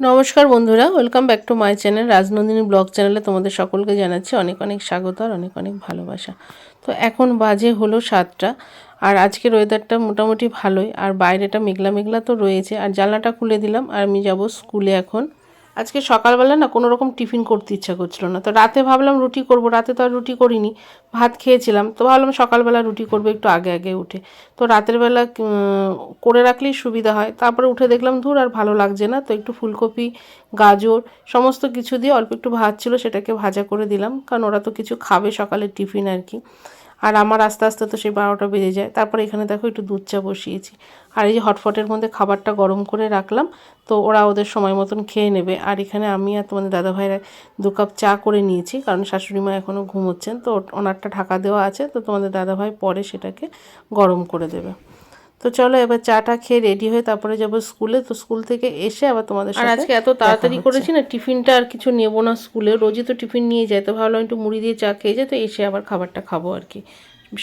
নমস্কার বন্ধুরা welcome back to my channel Rajnandini vlog চ্যানেলে তোমাদের সকলকে জানাচ্ছি অনেক অনেক স্বাগত আর অনেক অনেক ভালোবাসা। তো এখন বাজে হলো সাতটা আর আজকের ওয়েদারটা মোটামুটি ভালোই আর বাইরেটা মেঘলা মেঘলা তো রয়েছে। আর জানলাটা খুলে দিলাম আর আমি যাব স্কুলে এখন। আজকে সকালবেলা না কোনো রকম টিফিন করতে ইচ্ছা করছিল না। তো রাতে ভাবলাম রুটি করব, রাতে তো আর রুটি করিনি, ভাত খেয়েছিলাম। তো ভাবলাম সকালবেলা রুটি করব একটু আগে আগে উঠে। তো রাতের বেলা করে রাখলেই সুবিধা হয়। তারপরে উঠে দেখলাম ধুর আর ভালো লাগছে না। তো একটু ফুলকপি, গাজর, সমস্ত কিছু দিয়ে অল্প একটু ভাত ছিল, সেটাকে ভাজা করে দিলাম। কারণ ওরা তো কিছু খাবে সকালের টিফিন আর কি। আর আমার আস্তে আস্তে তো সেই বারোটা বেজে যায়। তারপর এখানে দেখো একটু দুধ চা বসিয়েছি। আর এই যে হটফটের মধ্যে খাবারটা গরম করে রাখলাম, তো ওরা ওদের সময় মতন খেয়ে নেবে। আর এখানে আমি আর তোমাদের দাদাভাইরা দু কাপ চা করে নিয়েছি, কারণ শাশুড়ি মা এখনও ঘুমোচ্ছেন, তো ওনারটা ঢাকা দেওয়া আছে, তো তোমাদের দাদাভাই পরে সেটাকে গরম করে দেবে। তো চলো এবার চাটা খেয়ে রেডি হয়ে তারপরে যাব স্কুলে তো স্কুল থেকে এসে আবার তোমাদের সাথে আজকে এত তাড়াতাড়ি করেছি না টিফিনটা আর কিছু নেব না স্কুলে রোজই তো টিফিন নিয়ে যায় তো ভাবলাম একটু মুড়ি দিয়ে চা খেয়ে যায় তো এসে আবার খাবারটা খাব আর কি।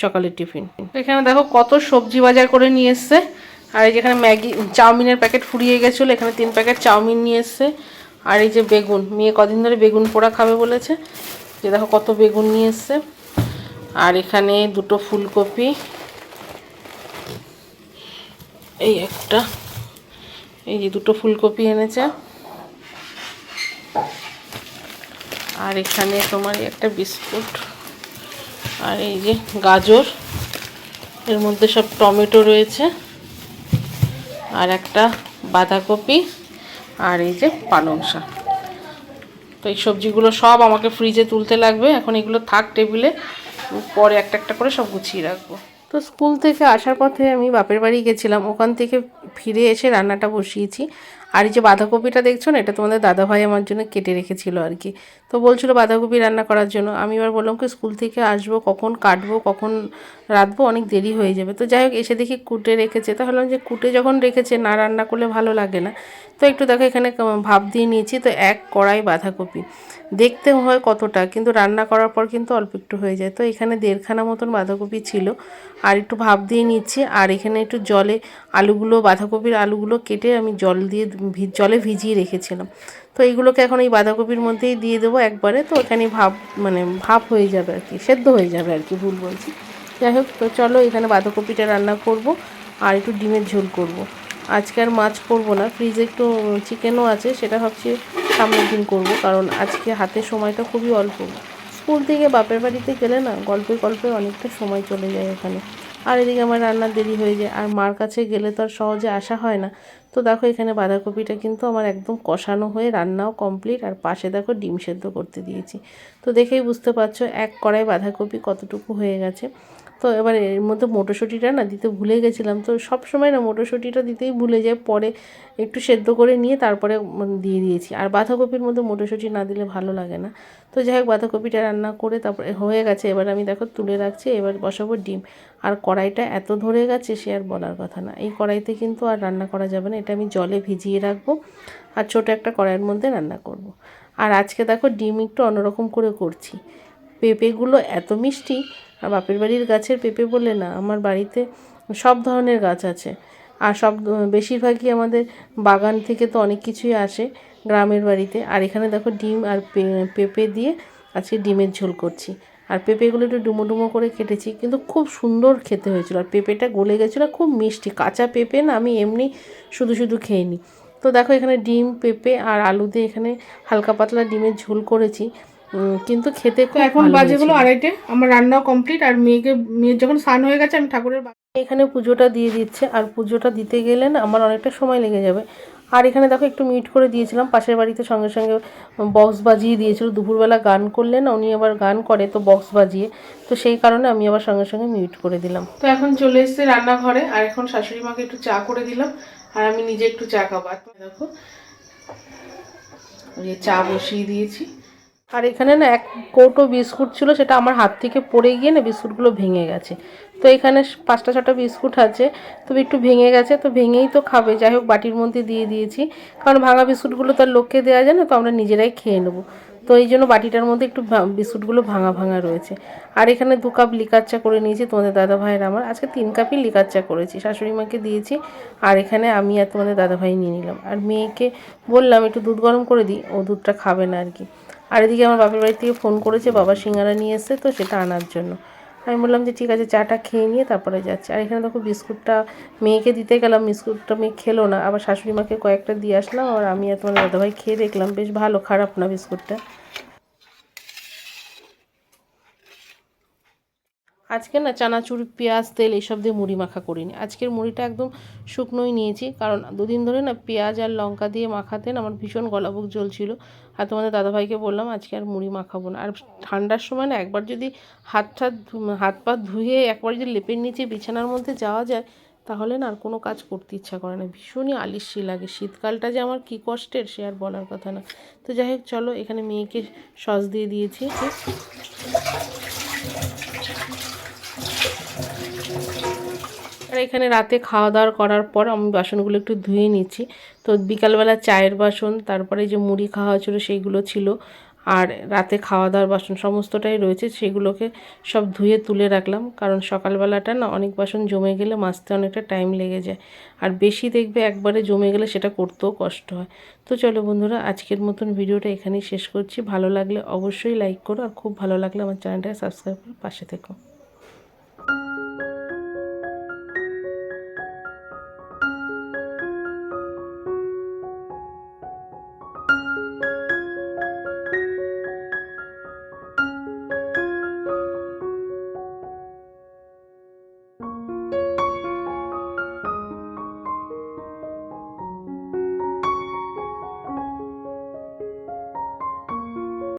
সকালের টিফিন। এখানে দেখো কত সবজি বাজার করে নিয়ে এসছে। আর এই যেখানে ম্যাগি চাউমিনের প্যাকেট ফুরিয়ে গেছিল এখানে তিন প্যাকেট চাউমিন নিয়ে এসছে। আর এই যে বেগুন মেয়ে কদিন ধরে বেগুন পোড়া খাবে বলেছে। যে দেখো কত বেগুন নিয়ে এসছে। আর এখানে দুটো ফুলকপি এই একটা। এই যে দুটো ফুলকপি এনেছে। আর এখানে তোমার একটা বিস্কুট। আর এই যে গাজর। এর মধ্যে সব টমেটো রয়েছে। আর একটা বাঁধাকপি। আর এই যে পালং শাক তো এই সবজিগুলো সব আমাকে ফ্রিজে তুলতে লাগবে। এখন এগুলো থাক টেবিলে পরে একটা একটা করে সব গুছিয়ে রাখব। তো স্কুল থেকে আসার পথে আমি বাপের বাড়ি গেছিলাম। ওখান থেকে ফিরে এসে রান্নাটা বসিয়েছি। আর এই যে বাঁধাকপিটা দেখছ না, এটা তোমাদের দাদাভাই আমার জন্য কেটে রেখেছিল আর কি। তো বলছিল বাঁধাকপি রান্না করার জন্য। আমি এবার বললাম কি, স্কুল থেকে আসব, কখন কাটবো, কখন রাঁধবো, অনেক দেরি হয়ে যাবে। তো যাই হোক, এসে দেখি কুটে রেখেছে। তো ভাবলাম যে কুটে যখন রেখেছে, না রান্না করলে ভালো লাগে না। তো একটু দেখো এখানে ভাব দিয়ে নিয়েছি, তো এক কড়াই বাঁধাকপি। দেখতে হয় কতটা, কিন্তু রান্না করার পর কিন্তু অল্প একটু হয়ে যায়। তো এখানে দেড়খানা মতন বাঁধাকপি ছিল। আর একটু ভাব দিয়ে নিচ্ছি। আর এখানে একটু জলে আলুগুলো, বাঁধাকপির আলুগুলো কেটে আমি জল দিয়ে জলে ভিজিয়ে রেখেছিলাম। তো এইগুলোকে এখন এই বাঁধাকপির মধ্যেই দিয়ে দেবো একবারে। তো এখানে ভাব মানে ভাব হয়ে যাবে আর কি, সেদ্ধ হয়ে যাবে আর কি, ভুল বলছি। যাই হোক, তো চলো এখানে বাঁধাকপিটা রান্না করব আর একটু ডিমের ঝোল করব। আজকে আর মাছ করব না, ফ্রিজে একটু চিকেনও আছে, সেটা ভাবছি সামনের দিন করব, কারণ আজকে হাতে সময়টা খুবই অল্প। স্কুল থেকে বাপের বাড়িতে গেলে না, গল্পে গল্পে অনেকটা সময় চলে যায় এখানে। আর এদিকে আমার রান্নার দেরি হয়ে যায়, আর মার কাছে গেলে তো আর সহজে আসা হয় না। তো দেখো এখানে বাঁধাকপিটা কিন্তু আমার একদম কষানো হয়ে রান্নাও কমপ্লিট আর পাশে দেখো ডিম সেদ্ধ করতে দিয়েছি। তো দেখেই বুঝতে পারছ, এক কড়াই বাঁধাকপি কতটুকু হয়ে গেছে। তো এবার এর মধ্যে মটরশুঁটিটা না দিতে ভুলে গেছিলাম। তো সব সময় না মটরশুঁটিটা দিতেই ভুলে যায়। পরে একটু সেদ্ধ করে নিয়ে তারপরে দিয়ে দিয়েছি। আর বাঁধাকপির মধ্যে মটরশুঁটি না দিলে ভালো লাগে না। তো যাই হোক, বাঁধাকপিটা রান্না করে তারপরে হয়ে গেছে। এবার আমি দেখো তুলে রাখছি, এবার বসাবো ডিম। আর কড়াইটা এত ধরে গেছে সে আর বলার কথা না। এই কড়াইতে কিন্তু আর রান্না করা যাবে না। এটা আমি জলে ভিজিয়ে রাখব আর ছোটো একটা কড়াইয়ের মধ্যে রান্না করব। আর আজকে দেখো ডিম একটু অন্যরকম করে করছি। পেঁপেগুলো এত মিষ্টি। আর বাপের বাড়ির গাছের পেঁপে বলে না, আমার বাড়িতে সব ধরনের গাছ আছে। আর সব, বেশিরভাগই আমাদের বাগান থেকে তো অনেক কিছুই আসে গ্রামের বাড়িতে। আর এখানে দেখো ডিম আর পেঁপে দিয়ে আজকে ডিমের ঝোল করছি। আর পেঁপেগুলো একটু ডুমো ডুমো করে কেটেছি, কিন্তু খুব সুন্দর খেতে হয়েছিল। আর পেঁপেটা গলে গেছিল, খুব মিষ্টি। কাঁচা পেঁপে না, আমি এমনি শুধু শুধু খেয়ে নিই তো দেখো এখানে ডিম, পেঁপে আর আলু দিয়ে এখানে হালকা পাতলা ডিমের ঝোল করেছি। কিন্তু খেতে তো এখন ভালো বাজে হলো আড়াইটে আমার রান্নাও কমপ্লিট আর মেয়েকে মেয়ের যখন স্নান হয়ে গেছে আমি ঠাকুরের এখানে পুজোটা দিয়ে দিচ্ছে আর পুজোটা দিতে গেলে না আমার অনেকটা সময় লেগে যাবে। আর এখানে দেখো একটু মিট করে দিয়েছিলাম পাশের বাড়িতে সঙ্গে সঙ্গে বক্স বাজিয়ে দিয়েছিল দুপুরবেলা গান করলে না উনি আবার গান করে তো বক্স বাজিয়ে তো সেই কারণে আমি আবার সঙ্গে সঙ্গে মিউট করে দিলাম। তো এখন চলে এসেছে রান্নাঘরে আর এখন শাশুড়ি মাকে একটু চা করে দিলাম আর আমি নিজে একটু চা খাব। দেখো চা বসিয়ে দিয়েছি। আর এখানে না এক কৌটো বিস্কুট ছিল, সেটা আমার হাত থেকে পড়ে গিয়ে না বিস্কুটগুলো ভেঙে গেছে। তো এখানে পাঁচটা ছটা বিস্কুট আছে তবে একটু ভেঙে গেছে, তো ভেঙেই তো খাবে। যাই হোক, বাটির মধ্যে দিয়ে দিয়েছি। কারণ ভাঙা বিস্কুটগুলো তো আর লোককে দেওয়া যায় না, তো আমরা নিজেরাই খেয়ে নেব। তো এই জন্য বাটিটার মধ্যে একটু বিস্কুটগুলো ভাঙা ভাঙা রয়েছে। আর এখানে দু কাপ লিকার চা করে নিয়েছি, তোমাদের দাদা ভাইয়ের আমার। আজকে তিন কাপই লিকার চা করেছি, শাশুড়ি মাকে দিয়েছি। আর এখানে আমি আর তোমাদের দাদা ভাই নিয়ে নিলাম। আর মেয়েকে বললাম, একটু দুধ গরম করে দিই, ও দুধটা খাবে না আর কি। আর এদিকে আমার বাপের বাড়ি থেকে ফোন করেছে, বাবা সিঙ্গারা নিয়ে এসে তো সেটা আনার জন্য। আমি বললাম যে ঠিক আছে, চাটা খেয়ে নিয়ে তারপরে যাচ্ছে। আর এখানে দেখো বিস্কুটটা মেয়েকে দিতে গেলাম, বিস্কুটটা মেয়ে খেলো না। আবার শাশুড়ি মাকে কয়েকটা দিয়ে আসলাম আর আমি আর তোমার দাদাভাই খেয়ে দেখলাম, বেশ ভালো, খারাপ না বিস্কুটটা। আজকে না চানাচুর, পেঁয়াজ, তেল এইসব দিয়ে মুড়ি মাখা করিনি। আজকের মুড়িটা একদম শুকনোই নিয়েছি, কারণ দুদিন ধরে না পেঁয়াজ আর লঙ্কা দিয়ে মাখাতেন আমার ভীষণ গলাবুক জ্বলছিল। আর তোমাদের দাদাভাইকে বললাম, আজকে আর মুড়ি মাখাবো না। আর ঠান্ডার সময় না একবার যদি হাত ধু- হাত পা ধুয়ে একবার যদি লেপের নিচে বিছানার মধ্যে যাওয়া যায়, তাহলে না আর কোনো কাজ করতে ইচ্ছা করে না। ভীষণই আলিস্যি লাগে। শীতকালটা যে আমার কী কষ্টের, সে আর বলার কথা না। তো যাই হোক, চলো এখানে মেয়েকে সস দিয়ে দিয়েছি। এখানে রাতে খাওয়া দাওয়া করার পর আমি বাসনগুলো একটু ধুয়ে নিচ্ছি। তো বিকালবেলা চায়ের বাসন, তারপরে যে মুড়ি খাওয়া ছিল সেইগুলো ছিল। আর রাতে খাওয়া দাওয়ার বাসন সমস্তটাই রয়েছে, সেগুলোকে সব ধুয়ে তুলে রাখলাম। কারণ সকালবেলাটা না অনেক বাসন জমে গেলে মাজতে অনেকটা টাইম লেগে যায়। আর বেশি দেখবে একবারে জমে গেলে সেটা করতেও কষ্ট হয়। তো চলো বন্ধুরা, আজকের মতন ভিডিওটা এখানেই শেষ করছি। ভালো লাগলে অবশ্যই লাইক করো আর খুব ভালো লাগলে আমার চ্যানেলটাকে সাবস্ক্রাইব করে পাশে থেকো।